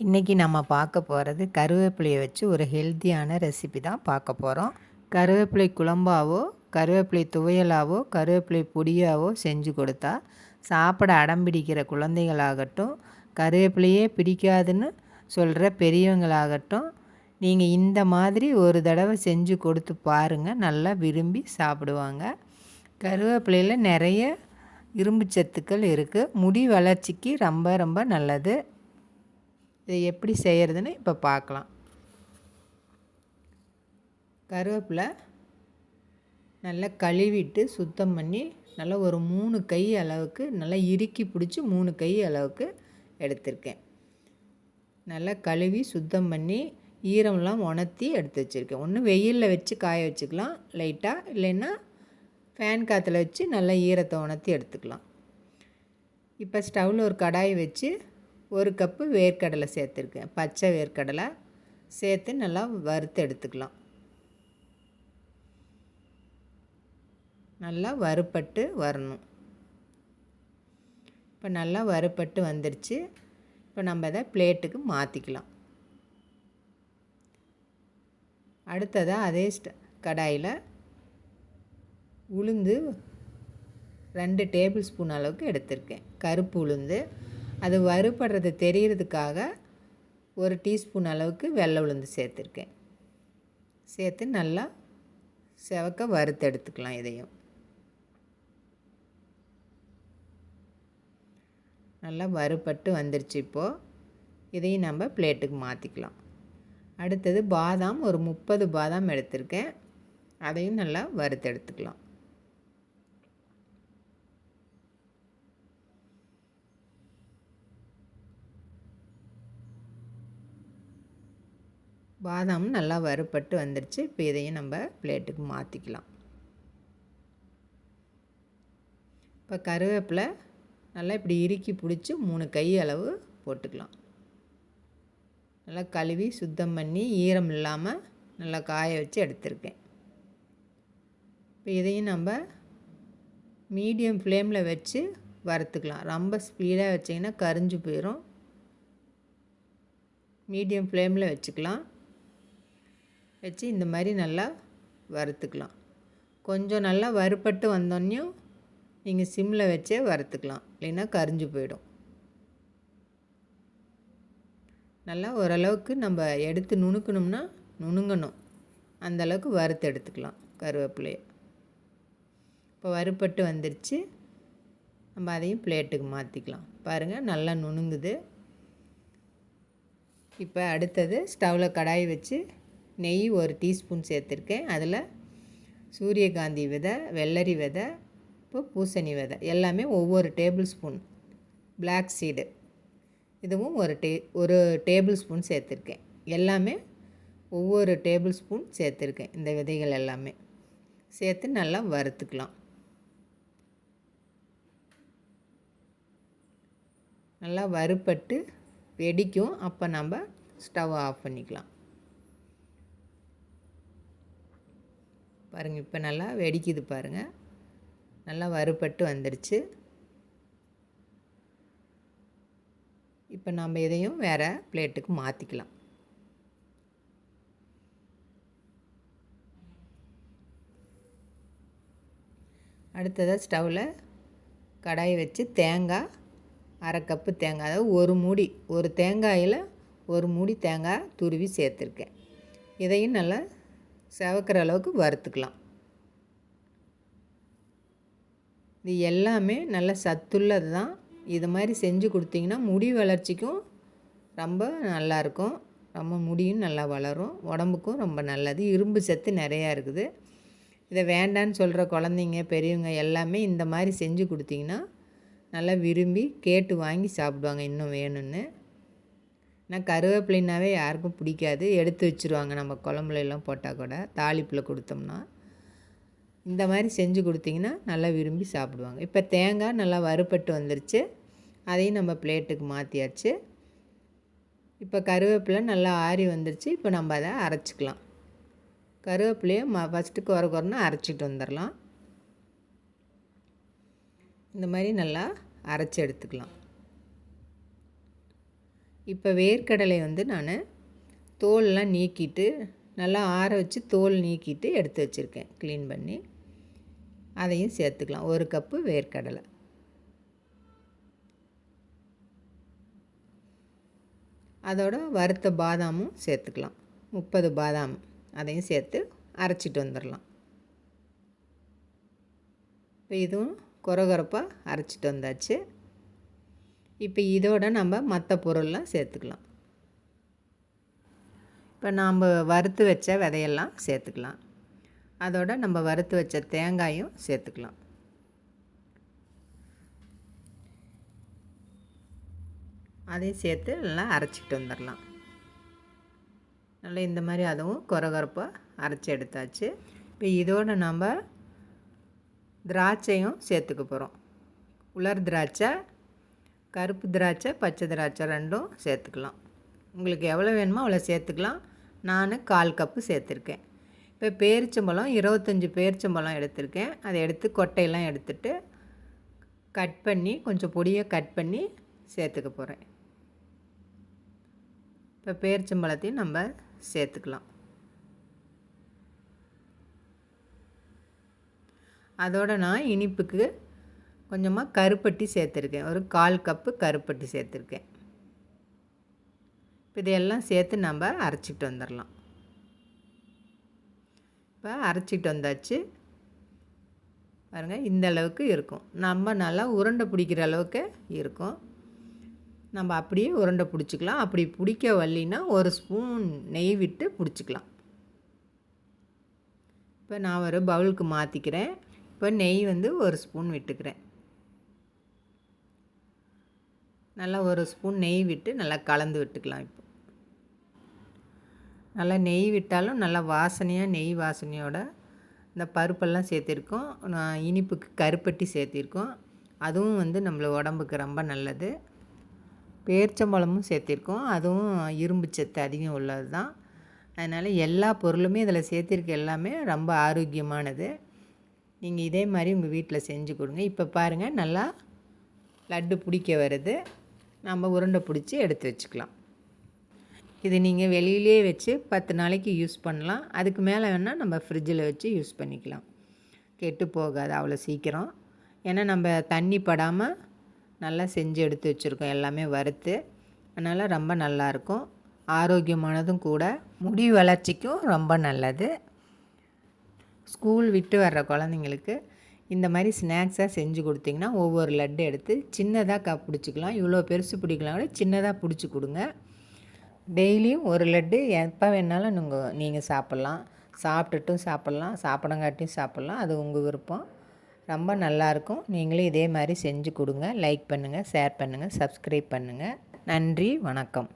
இன்றைக்கி நம்ம பார்க்க போகிறது கருவேப்பிலையை வச்சு ஒரு ஹெல்த்தியான ரெசிபி தான் பார்க்க போகிறோம் கருவேப்பிலை குழம்பாவோ கருவேப்பிலை துவையலாவோ கருவேப்பிலை பொடியாவோ செஞ்சு கொடுத்தா சாப்பிட அடம்பிடிக்கிற குழந்தைகளாகட்டும் கருவேப்பிலையே பிடிக்காதுன்னு சொல்கிற பெரியவங்களாகட்டும் நீங்கள் இந்த மாதிரி ஒரு தடவை செஞ்சு கொடுத்து பாருங்கள் நல்லா விரும்பி சாப்பிடுவாங்க. கருவேப்பிலையில் நிறைய இரும்பு சத்துக்கள் இருக்குது முடி வளர்ச்சிக்கு ரொம்ப ரொம்ப நல்லது. இதை எப்படி செய்கிறதுன்னு இப்போ பார்க்கலாம். கருவேப்பிலை நல்லா கழுவிட்டு சுத்தம் பண்ணி நல்லா ஒரு மூணு கை அளவுக்கு நல்லா இறுக்கி பிடிச்சி மூணு கை அளவுக்கு எடுத்திருக்கேன். நல்லா கழுவி சுத்தம் பண்ணி ஈரம்லாம் உணர்த்தி எடுத்து வச்சுருக்கேன். ஒன்று வெயிலில் வச்சு காய வச்சுக்கலாம் லைட்டாக இல்லைன்னா ஃபேன் காற்றுல வச்சு நல்லா ஈரத்தை உணர்த்தி எடுத்துக்கலாம். இப்போ ஸ்டவ்வில் ஒரு கடாய் வச்சு ஒரு கப்பு வேர்க்கடலை சேர்த்துருக்கேன். பச்சை வேர்க்கடலை சேர்த்து நல்லா வறுத்து எடுத்துக்கலாம். நல்லா வறுப்பட்டு வரணும். இப்போ நல்லா வறுப்பட்டு வந்துருச்சு. இப்போ நம்ம அதை பிளேட்டுக்கு மாற்றிக்கலாம் அடுத்ததாக அதே ஸ்ட கடாயில் உளுந்து ரெண்டு டேபிள் ஸ்பூன் அளவுக்கு எடுத்திருக்கேன். கருப்பு உளுந்து அது வறுபடுறது தெரியறதுக்காக ஒரு டீஸ்பூன் அளவுக்கு வெள்ளை உளுந்து சேர்த்துருக்கேன். சேர்த்து நல்லா செவக்க வறுத்து எடுத்துக்கலாம் இதையும். நல்லா வறுபட்டு வந்துருச்சு இப்போது இதையும் நம்ம பிளேட்டுக்கு மாற்றிக்கலாம் அடுத்தது பாதாம் ஒரு முப்பது பாதாம் எடுத்திருக்கேன். அதையும் நல்லா வறுத்து எடுத்துக்கலாம். பாதாமும் நல்லா வறுப்பட்டு வந்துடுச்சு இப்போ இதையும் நம்ம பிளேட்டுக்கு மாற்றிக்கலாம் இப்போ கருவேப்பிலை நல்லா இப்படி இறுக்கி பிடிச்சி மூணு கை அளவு போட்டுக்கலாம். நல்லா கழுவி சுத்தம் பண்ணி ஈரம் இல்லாமல் நல்லா காய வச்சு எடுத்திருக்கேன். இப்போ இதையும் நம்ம மீடியம் ஃப்ளேமில் வச்சு வறுத்துக்கலாம். ரொம்ப ஸ்பீடாக வச்சிங்கன்னா கரிஞ்சு போயிடும் மீடியம் ஃப்ளேமில் வச்சுக்கலாம். வச்சு இந்த மாதிரி நல்லா வறுத்துக்கலாம். கொஞ்சம் நல்லா வறுப்பட்டு வந்தோடனையும் நீங்கள் சிம்மில் வச்சே வறுத்துக்கலாம். இல்லைன்னா கரிஞ்சு போயிடும். நல்லா ஓரளவுக்கு நம்ம எடுத்து நுணுக்கணும்னா நுணுங்கணும். அந்தளவுக்கு வறுத்து எடுத்துக்கலாம் கருவேப்பிலையை. இப்போ வறுப்பட்டு வந்துருச்சு. நம்ம அதையும் பிளேட்டுக்கு மாற்றிக்கலாம் பாருங்கள் நல்லா நுணுங்குது. இப்போ அடுத்தது ஸ்டவ்வில் கடாய் வச்சு நெய் ஒரு டீஸ்பூன் சேர்த்துருக்கேன். அதில் சூரியகாந்தி விதை வெள்ளரி விதை இப்போ பூசணி விதை. எல்லாமே ஒவ்வொரு டேபிள் ஸ்பூன் பிளாக் சீடு இதுவும் ஒரு டே ஒரு டேபிள் ஸ்பூன் சேர்த்துருக்கேன். எல்லாமே ஒவ்வொரு டேபிள் ஸ்பூன் சேர்த்துருக்கேன். இந்த விதைகள் எல்லாமே. சேர்த்து நல்லா வறுத்துக்கலாம். நல்லா வறுப்பட்டு வெடிக்கும். அப்போ நம்ம ஸ்டவ் ஆஃப் பண்ணிக்கலாம். பாருங்கள் இப்போ நல்லா வெடிக்குது பாருங்கள் நல்லா வறுபட்டு வந்துடுச்சு இப்போ நம்ம இதையும் வேறு பிளேட்டுக்கு மாற்றிக்கலாம் அடுத்ததாக ஸ்டவ்வில் கடாயை வச்சு தேங்காய் அரை கப்பு தேங்காய். அதாவது ஒரு மூடி ஒரு தேங்காயில் ஒரு மூடி தேங்காய் துருவி சேர்த்துருக்கேன். இதையும் நல்லா செவக்கிற அளவுக்கு வறுத்துக்கலாம். இது எல்லாமே நல்ல சத்துள்ளது தான். இது மாதிரி செஞ்சு கொடுத்தீங்கன்னா முடி வளர்ச்சிக்கும் ரொம்ப நல்லாயிருக்கும் ரொம்ப முடியும் நல்லா வளரும். உடம்புக்கும் ரொம்ப நல்லது. இரும்பு சத்து நிறையா இருக்குது. இதை வேண்டான்னு சொல்கிற குழந்தைங்க பெரியவங்க எல்லாமே இந்த மாதிரி செஞ்சு கொடுத்தீங்கன்னா நல்லா விரும்பி கேட்டு வாங்கி சாப்பிடுவாங்க இன்னும் வேணும்னு. ஆனால் கருவேப்பிலைனாவே யாருக்கும் பிடிக்காது. எடுத்து வச்சுருவாங்க. நம்ம குழம்புல எல்லாம் போட்டால் கூட. தாளிப்பில் கொடுத்தோம்னா. இந்த மாதிரி செஞ்சு கொடுத்திங்கன்னா நல்லா விரும்பி சாப்பிடுவாங்க. இப்போ தேங்காய் நல்லா வறுப்பட்டு வந்துருச்சு. அதையும் நம்ம பிளேட்டுக்கு மாற்றியாச்சு இப்போ கருவேப்பிலை நல்லா ஆறி வந்துருச்சு. இப்போ நம்ம அதை அரைச்சிக்கலாம். கருவேப்பிலையை ம ஃபஸ்ட்டு குற குறைனா அரைச்சிட்டு வந்துடலாம் இந்த மாதிரி நல்லா அரைச்சி எடுத்துக்கலாம். இப்போ வேர்க்கடலை வந்து நான் தோல்லாம் நீக்கிட்டு நல்லா ஆற வச்சு தோல் நீக்கிட்டு எடுத்து வச்சுருக்கேன். க்ளீன் பண்ணி. அதையும் சேர்த்துக்கலாம். ஒரு கப்பு வேர்க்கடலை. அதோட வறுத்த பாதாமும் சேர்த்துக்கலாம். முப்பது பாதாம் அதையும் சேர்த்து அரைச்சிட்டு வந்துடலாம். இப்போ இதுவும் குறகுறப்பாக அரைச்சிட்டு வந்தாச்சு. இப்போ இதோட நம்ம மற்ற பொருள்லாம் சேர்த்துக்கலாம். இப்போ நாம் வறுத்து வச்ச விதையெல்லாம் சேர்த்துக்கலாம். அதோட நம்ம வறுத்து வச்ச தேங்காயும் சேர்த்துக்கலாம். அதையும் சேர்த்து நல்லா அரைச்சிட்டு வந்துடலாம். நல்லா இந்த மாதிரி அதுவும் குறகுறப்பாக அரைச்சி எடுத்தாச்சு. இப்போ இதோடு நம்ம திராட்சையும் சேர்த்துக்க போகிறோம். உலர் திராட்சை கருப்பு திராட்சை பச்சை திராட்சை ரெண்டும் சேர்த்துக்கலாம். உங்களுக்கு எவ்வளோ வேணுமோ அவ்வளோ சேர்த்துக்கலாம். நான் கால் கப்பு சேர்த்துருக்கேன். இப்போ பேரிச்சம்பழம் இருபத்தஞ்சி பேரிச்சம்பழம் எடுத்திருக்கேன். அதை எடுத்து கொட்டையெல்லாம் எடுத்துட்டு கட் பண்ணி கொஞ்சம் பொடியை கட் பண்ணி சேர்த்துக்க போகிறேன் இப்போ பேரிச்சம்பழத்தையும் நம்ம சேர்த்துக்கலாம். அதோட நான் இனிப்புக்கு கொஞ்சமாக கருப்பட்டி சேர்த்துருக்கேன். ஒரு கால் கப்பு கருப்பட்டி சேர்த்துருக்கேன். இப்போ இதையெல்லாம் சேர்த்து நம்ம அரைச்சிட்டு வந்துடலாம் இப்போ அரைச்சிட்டு வந்தாச்சு. பாருங்கள் இந்த அளவுக்கு இருக்கும். நம்ம நல்லா உருண்டை பிடிக்கிற அளவுக்கு இருக்கும். நம்ம அப்படியே உருண்டை பிடிச்சிக்கலாம். அப்படி பிடிக்க வரலின்னா ஒரு ஸ்பூன் நெய் விட்டு பிடிச்சிக்கலாம். இப்போ நான் ஒரு பவுலுக்கு மாற்றிக்கிறேன் இப்போ நெய் வந்து ஒரு ஸ்பூன் விட்டுக்கிறேன். நல்லா ஒரு ஸ்பூன் நெய் விட்டு நல்லா கலந்து விட்டுக்கலாம் இப்போ. நல்லா நெய் விட்டாலும் நல்லா வாசனையாக நெய் வாசனையோட இந்த பருப்பெல்லாம் சேர்த்திருக்கோம். நான் இனிப்புக்கு கருப்பட்டி சேர்த்திருக்கோம். அதுவும் வந்து நம்மள உடம்புக்கு ரொம்ப நல்லது. பேர்ச்சம்பழமும் சேர்த்திருக்கோம். அதுவும் இரும்பு சத்து அதிகம் உள்ளது தான் அதனால் எல்லா பொருளுமே இதில் சேர்த்திருக்க எல்லாமே ரொம்ப ஆரோக்கியமானது. நீங்கள் இதே மாதிரி உங்கள் வீட்டில் செஞ்சு கொடுங்க. இப்போ பாருங்கள் நல்லா லட்டு பிடிக்க வருது. நம்ம உருண்டை பிடிச்சி எடுத்து வச்சுக்கலாம். இது நீங்கள் வெளியிலே வச்சு பத்து நாளைக்கு யூஸ் பண்ணலாம். அதுக்கு மேலே வேணால் நம்ம ஃப்ரிட்ஜில் வச்சு யூஸ் பண்ணிக்கலாம். கெட்டு போகாது அவ்வளோ சீக்கிரம். ஏன்னா நம்ம தண்ணி படாமல் நல்லா செஞ்சு எடுத்து வச்சுருக்கோம். எல்லாமே வறுத்து. அதனால் ரொம்ப நல்லாயிருக்கும் ஆரோக்கியமானதும் கூட. முடி வளர்ச்சிக்கும் ரொம்ப நல்லது. ஸ்கூல் விட்டு வர்ற குழந்தைங்களுக்கு இந்த மாதிரி ஸ்நாக்ஸாக செஞ்சு கொடுத்திங்கன்னா ஒவ்வொரு லட்டு எடுத்து சின்னதாக கப் பிடிச்சிக்கலாம். இவ்வளோ பெருசு பிடிக்கலாம் கூட சின்னதாக பிடிச்சி கொடுங்க. டெய்லியும் ஒரு லட்டு எப்போ வேணாலும் நீங்கள் நீங்கள் சாப்பிட்லாம். சாப்பிட்டுட்டும் சாப்பிட்லாம். சாப்பிடங்காட்டியும் சாப்பிட்லாம். அது உங்கள் விருப்பம். ரொம்ப நல்லாயிருக்கும் நீங்களும் இதே மாதிரி செஞ்சு கொடுங்க. லைக் பண்ணுங்கள் ஷேர் பண்ணுங்கள் சப்ஸ்கிரைப் பண்ணுங்கள் நன்றி வணக்கம்.